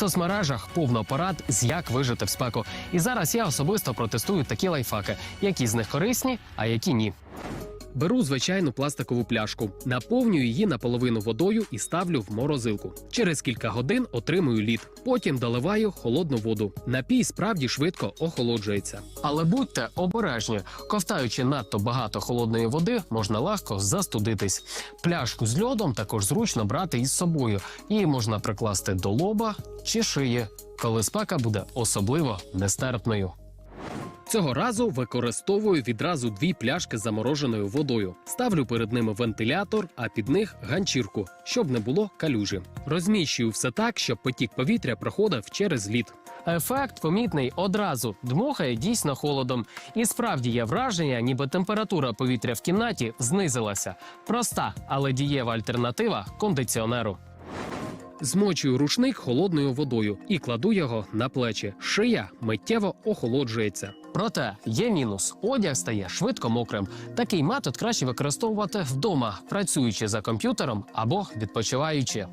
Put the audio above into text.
соцмережах повно порад з як вижити в спеку. І зараз я особисто протестую такі лайфхаки, які з них корисні, а які ні. Беру звичайну пластикову пляшку, наповнюю її наполовину водою і ставлю в морозилку. Через кілька годин отримую лід. Потім доливаю холодну воду. Напій справді швидко охолоджується. Але будьте обережні, ковтаючи надто багато холодної води, можна легко застудитись. Пляшку з льодом також зручно брати із собою. Її можна прикласти до лоба чи шиї, коли спека буде особливо нестерпною. Цього разу використовую відразу дві пляшки з замороженою водою. Ставлю перед ними вентилятор, а під них ганчірку, щоб не було калюжі. Розміщую все так, щоб потік повітря проходив через лід. Ефект помітний одразу дмухає дійсно холодом, і справді є враження, ніби температура повітря в кімнаті знизилася. Проста, але дієва альтернатива кондиціонеру. Змочую рушник холодною водою і кладу його на плечі. Шия миттєво охолоджується. Проте є мінус: одяг стає швидко мокрим. Такий метод краще використовувати вдома, працюючи за комп'ютером або відпочиваючи.